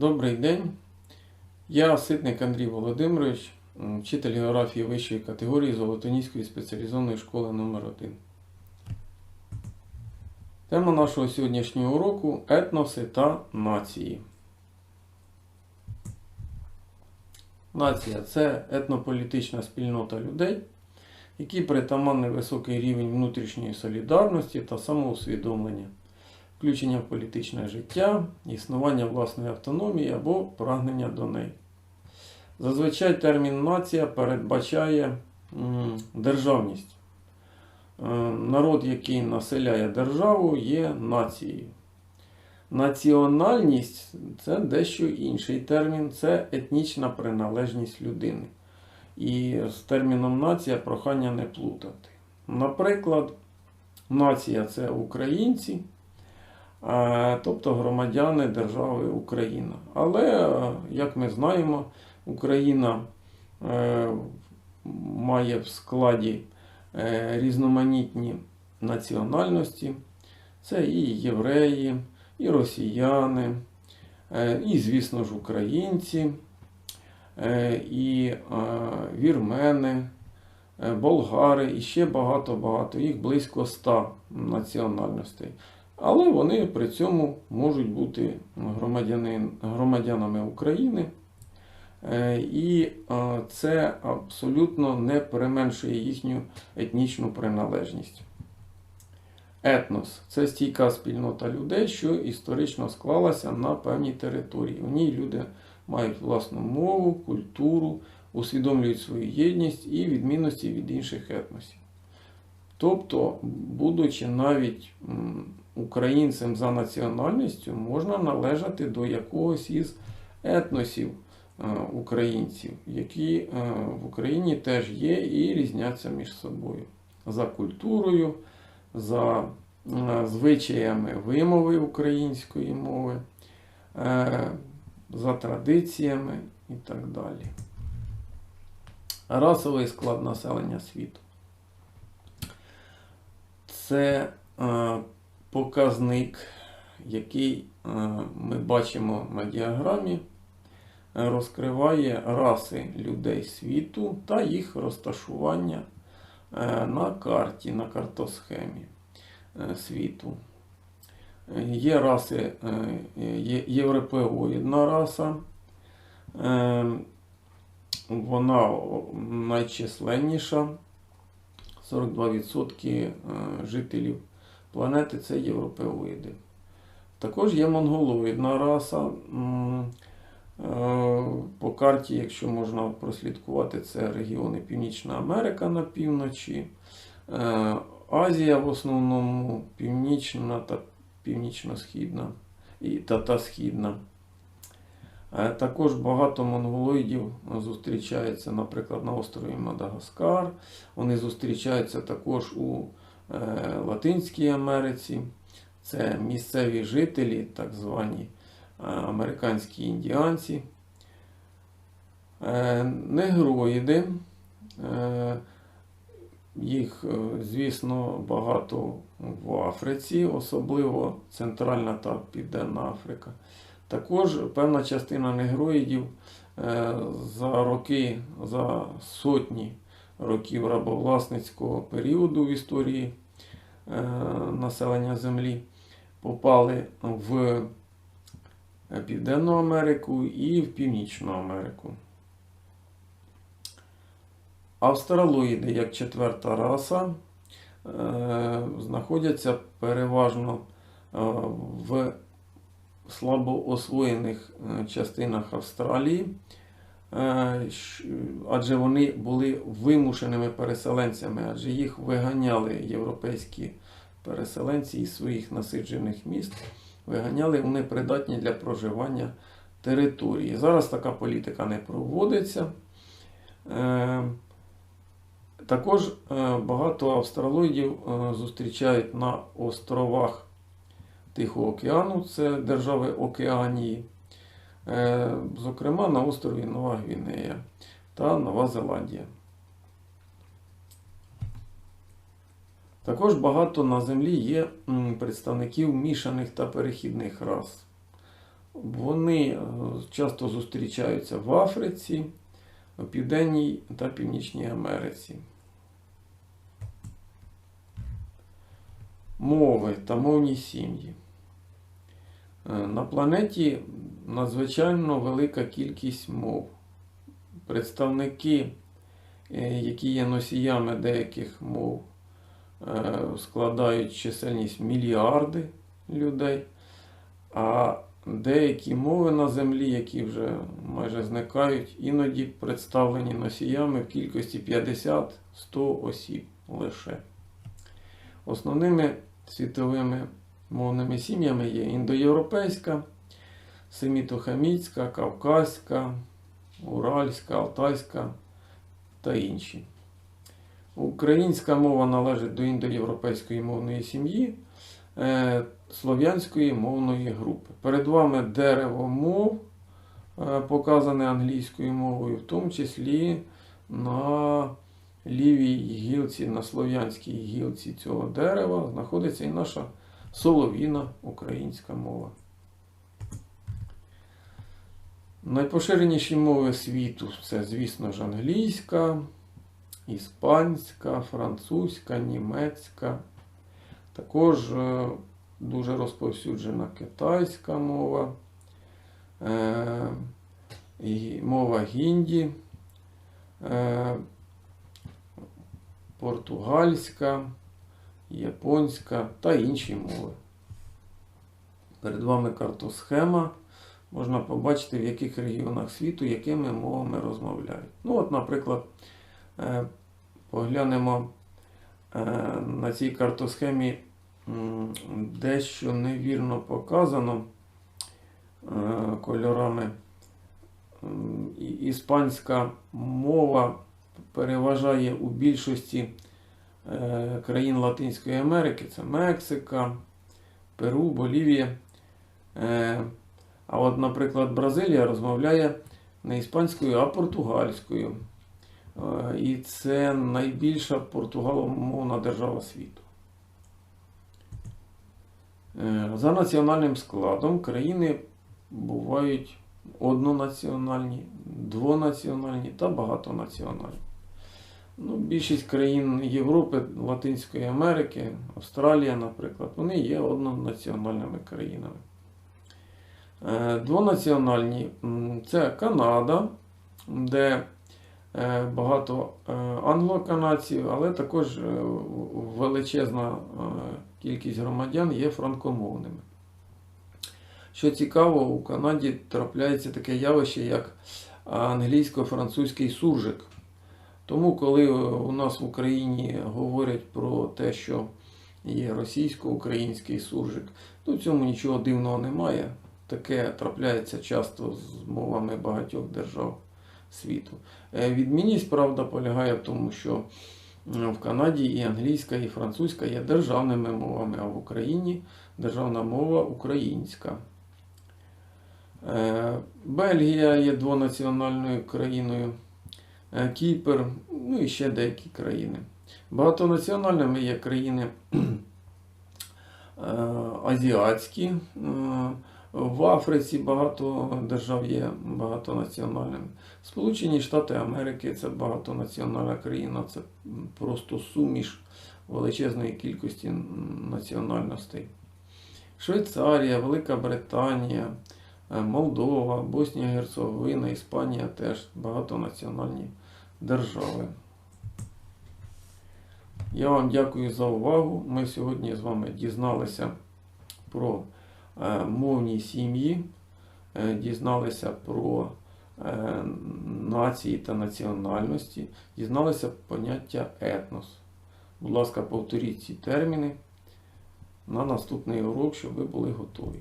Добрий день. Я Ситник Андрій Володимирович, вчитель географії вищої категорії Золотоніської спеціалізованої школи номер 1 Тема нашого сьогоднішнього уроку етноси та нації. Нація це етнополітична спільнота людей, які притаманний високий рівень внутрішньої солідарності та самоусвідомлення включення в політичне життя, існування власної автономії або прагнення до неї. Зазвичай термін нація передбачає державність. Е, Народ, який населяє державу, є нацією. Національність це дещо інший термін, це етнічна приналежність людини. І з терміном нація прохання не плутати. Наприклад, нація це українці, тобто громадяни держави Україна. Але, е, як ми знаємо, Україна е, має в складі е, різноманітні національності. Це і євреї, і росіяни, і, звісно ж, українці, і вірмени, болгари, і ще багато-багато. Їх близько ста національностей. Але вони при цьому можуть бути громадянами України. Е, І е, це абсолютно не переменшує їхню етнічну приналежність. Етнос це стійка спільнота людей, що історично склалася на певній території. В ній люди мають власну мову, культуру, усвідомлюють свою єдність і відмінності від інших етносів. Тобто, будучи навіть українцем за національністю, можна належати до якогось із етносів е, українців, які е, в Україні теж є і різняться між собою за культурою, за е, звичаями вимови української мови, за традиціями і так далі. Расовий склад населення світу. Це показник, який е, ми бачимо на діаграмі, розкриває раси людей світу та їх розташування е, на карті, на картосхемі е, світу. Є раси, є європеоїдна раса. Вона найчисленніша. 42% е, жителів планети це європеоїди. Також є монголоїдна раса. Е, По карті, якщо можна прослідкувати, це регіони Північна Америка на півночі, е, Азія в основному, Північна та Північно-Східна і та, Східна. Е, Також багато монголоїдів зустрічається, наприклад, на острові Мадагаскар. Вони зустрічаються також у Латинській Америці. Це місцеві жителі, так звані е, американські індіанці. Е, Негроїди. Е, Їх, е, звісно, багато в Африці, особливо Центральна та Південна Африка. Також певна частина негроїдів е, за роки, за сотні років рабовласницького періоду в історії е, населення Землі попали в Південну Америку і в Північну Америку. Австралоїди, як четверта раса, е, знаходяться переважно е, в слабо освоєних е, частинах Австралії, адже вони були вимушеними переселенцями, адже їх виганяли європейські переселенці із своїх насиджених міст, виганяли вони придатні для проживання території. Зараз така політика не проводиться. Е, Також е, багато австралоїдів е, зустрічають на островах Тихого океану, це держави Океанії, е, зокрема на острові Нова Гвінея та Нова Зеландія. Також багато на землі є представників мішаних та перехідних рас. Вони часто зустрічаються в Африці, Південній та Північній Америці. Мови та мовні сім'ї. Е, На планеті надзвичайно велика кількість мов. Представники, е, які є носіями деяких мов, е, складають чисельність мільярди людей, а деякі мови на землі, які вже майже зникають, іноді представлені носіями в кількості 50-100 осіб лише. Основними світовими мовними сім'ями є індоєвропейська, семітохамітська, кавказька, уральська, алтайська та інші. Українська мова належить до індоєвропейської мовної сім'ї е, слов'янської мовної групи. Перед вами дерево мов, е, показане англійською мовою, в тому числі на лівій гілці, на слов'янській гілці цього дерева знаходиться і наша солов'їна українська мова. Найпоширеніші мови світу це, звісно ж, англійська, іспанська, французька, німецька. Також е, дуже розповсюджена китайська мова, е, мова гінді, е, португальська, японська та інші мови. Перед вами картосхема. Можна побачити, в яких регіонах світу якими мовами розмовляють. Ну, от, наприклад, е, поглянемо е, на цій картосхемі дещо невірно показано е, кольорами. Іспанська мова переважає у більшості країн Латинської Америки. Це Мексика, Перу, Болівія. Е, А от, наприклад, Бразилія розмовляє не іспанською, а португальською. Е, І це найбільша португаломовна держава світу. Е, За національним складом країни бувають однонаціональні, двонаціональні та багатонаціональні. Ну, більшість країн Європи, Латинської Америки, Австралія, наприклад, вони є однонаціональними країнами. Е, Двонаціональні це Канада, де е, багато е, англоканадців, але також величезна кількість громадян є франкомовними. Що цікаво, у Канаді трапляється таке явище, як англійсько-французький суржик. Тому, коли у нас в Україні говорять про те, що є російсько-український суржик, то в цьому нічого дивного немає. Таке трапляється часто з мовами багатьох держав світу. Е, Відмінність, правда, полягає в тому, що в Канаді і англійська, і французька є державними мовами, а в Україні державна мова українська. Е, Бельгія є двонаціональною країною. Е, Кіпр, ну і ще деякі країни. Багатонаціональними є країни е, азіатські. Е, В Африці багато держав є багатонаціональними. Сполучені Штати Америки це багатонаціональна країна, це просто суміш величезної кількості національностей. Швейцарія, Велика Британія, Молдова, Боснія Герцеговина, Іспанія теж багатонаціональні держави. Я вам дякую за увагу. Ми сьогодні з вами дізналися про е, мовні сім'ї, е, дізналися про е, нації та національності, дізналися поняття етнос. Будь ласка, повторіть ці терміни на наступний урок, щоб ви були готові.